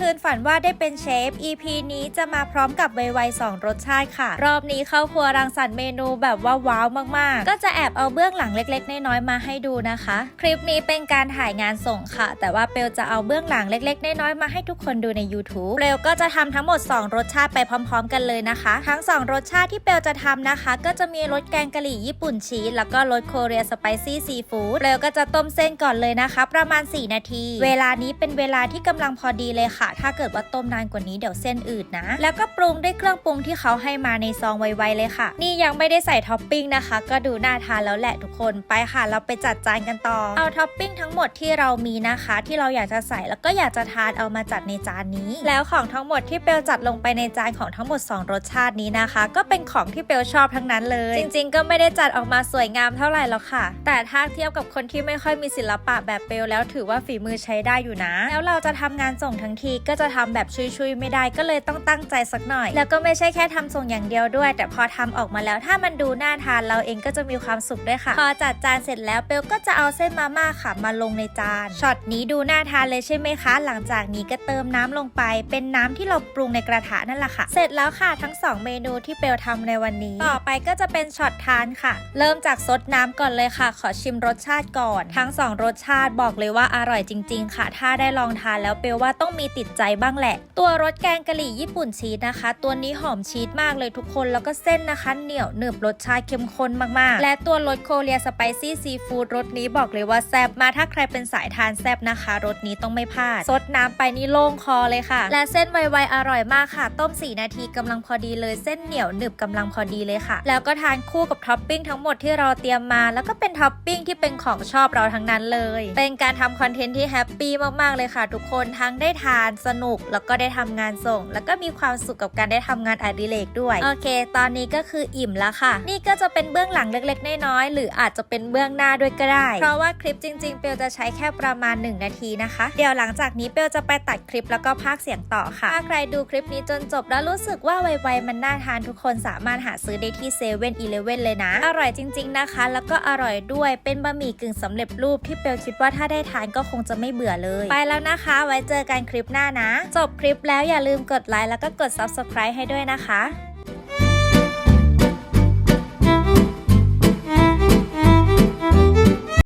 คืนฝันว่าได้เป็นเชฟ EP นี้จะมาพร้อมกับไวๆสองรสชาติค่ะ รอบนี้เข้าครัวรังสรรค์เมนูแบบว่าว้าวมากๆ ก็จะแอบเอาเบื้องหลังเล็ก ๆ น้อยๆมาให้ดูนะคะ คลิปนี้เป็นการถ่ายงานส่งค่ะ แต่ว่าเปลจะเอาเบื้องหลังเล็ก ๆ น้อยๆมาให้ทุกคนดูใน YouTube เปลก็จะทำทั้งหมด 2 รสชาติไปพร้อม ๆ กันเลยนะคะ ทั้ง 2 รสชาติที่เปลจะทำนะคะ ก็จะมีรสแกงกะหรี่ญี่ปุ่นชีสแล้วก็รสโคเรียสไปซี่ซีฟู้ดเปลก็จะต้มเส้นก่อนเลยนะคะ ประมาณ 4 นาที เวลานี้เป็นเวลาที่กำลังพอดีเลยค่ะถ้าเกิดว่าต้มนานกว่านี้เดี๋ยวเส้นอืดนะ แล้วก็ปรุงด้วยเครื่องปรุงที่เขาให้มาในซองไวๆเลยค่ะ นี่ยังไม่ได้ใส่ท็อปปิ้งนะคะ ก็ดูน่าทานแล้วแหละทุกคนไปค่ะ เราไปจัดจานกันต่อ เอาท็อปปิ้งทั้งหมดที่เรามีนะคะ ที่เราอยากจะใส่แล้วก็อยากจะทานเอามาจัดในจานนี้ แล้วของทั้งหมดที่เปลจัดลงไปในจานของทั้งหมด 2 รสชาตินี้นะคะ ก็เป็นของที่เปลชอบทั้งนั้นเลย จริง ๆ ก็ไม่ได้จัดออกมาสวยงามเท่าไหร่หรอกค่ะ แต่ถ้าเทียบกับคนที่ไม่ค่อยมีศิลปะแบบเปลแล้วถือว่าฝีมือใช้ได้อยู่นะ แล้วเราจะทำงานส่งทั้งทีก็จะทำแบบชุยๆไม่ได้ก็เลยต้องตั้งใจสักหน่อย แล้วก็ไม่ใช่แค่ทำส่งอย่างเดียวด้วย แต่พอทำออกมาแล้วถ้ามันดูน่าทานเราเองก็จะมีความสุขด้วยค่ะ พอจัดจานเสร็จแล้วเปลก็จะเอาเส้นมาม่าค่ะมาลงในจานช็อตนี้ดูน่าทานเลยใช่ไหมคะ หลังจากนี้ก็เติมน้ำลงไป เป็นน้ำที่เราปรุงในกระทะนั่นแหละค่ะ เสร็จแล้วค่ะทั้งสองเมนูที่เปลทำในวันนี้ ต่อไปก็จะเป็นช็อตทานค่ะ เริ่มจากซดน้ำก่อนเลยค่ะ ขอชิมรสชาติก่อน ทั้งสองรสชาติบอกเลยว่าอร่อยจริง ๆ ค่ะ ถ้าได้ลองทานแล้วเปลว่าต้องมีติดใจบ้างแหละ ตัวรสแกงกะหรี่ญี่ปุ่นชีสนะคะ ตัวนี้หอมชีสมากเลยทุกคนแล้วก็เส้นนะคะ เหนียวหนึบรสชาติเข้มข้นมากๆ และตัวรสโคเรียสไปซี่ซีฟู้ดรสนี้บอกเลยว่าแซ่บมาถ้าใครเป็นสายทานแซ่บนะคะรสนี้ต้องไม่พลาดซดน้ำไปนี่โล่งคอเลยค่ะ และเส้นไวๆอร่อยมากค่ะ ต้ม 4 นาทีกำลังพอดีเลยเส้นเหนียวหนึบกำลังพอดีเลยค่ะ แล้วก็ทานคู่กับท็อปปิ้งทั้งหมดที่เราเตรียมมา แล้วก็เป็นท็อปปิ้งที่เป็นของชอบเราทั้งนั้นเลย เป็นการทำคอนเทนต์ที่แฮปปี้มากๆเลยค่ะ ทุกคนทั้งได้ทานสนุก แล้วก็ได้ทำงานส่ง แล้วก็มีความสุขกับการได้ทำงานอดิเรกด้วย โอเค ตอนนี้ก็คืออิ่มแล้วค่ะ นี่ก็จะเป็นเบื้องหลังเล็กๆน้อยๆหรืออาจจะเป็นเบื้องหน้าด้วยก็ได้ เพราะว่าคลิปจริงๆ เปลจะใช้แค่ประมาณ 1 นาทีนะคะ เดี๋ยวหลังจากนี้เปลจะไปตัดคลิปแล้วก็พากเสียงต่อค่ะ ถ้าใครดูคลิปนี้จนจบแล้วรู้สึกว่าไวๆมันน่าทานทุกคนสามารถหาซื้อได้ที่เซเว่นอีเลเว่นเลยนะ อร่อยจริง ๆนะคะ แล้วก็อร่อยด้วยเป็นบะหมี่กึ่งสำเร็จรูปที่เปลคิดว่าถ้าได้ทานก็คงจะไม่เบื่อเลย ไปแล้วนะคะ ไว้เจอกันคลิปหน้านะ จบคลิปแล้วอย่าลืมกดไลค์แล้วก็กด subscribe ให้ด้วยนะคะ